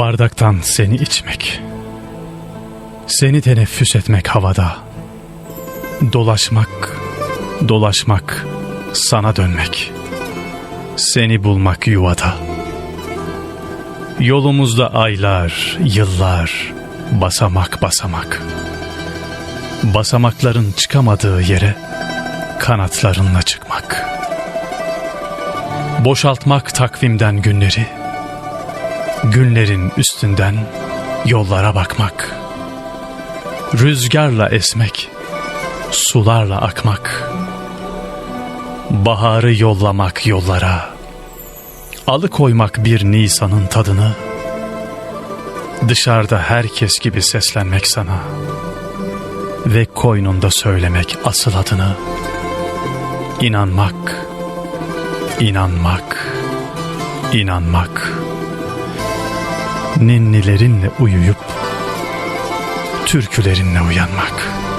bardaktan seni içmek. Seni teneffüs etmek havada. Dolaşmak, dolaşmak, sana dönmek. Seni bulmak yuvada. Yolumuzda aylar, yıllar, basamak basamak. Basamakların çıkamadığı yere kanatlarınla çıkmak. Boşaltmak takvimden günleri, günlerin üstünden yollara bakmak. Rüzgarla esmek, sularla akmak. Baharı yollamak yollara. Alıkoymak bir Nisan'ın tadını. Dışarıda herkes gibi seslenmek sana. Ve koynunda söylemek asıl adını. İnanmak, inanmak, inanmak. Ninnilerinle uyuyup türkülerinle uyanmak.''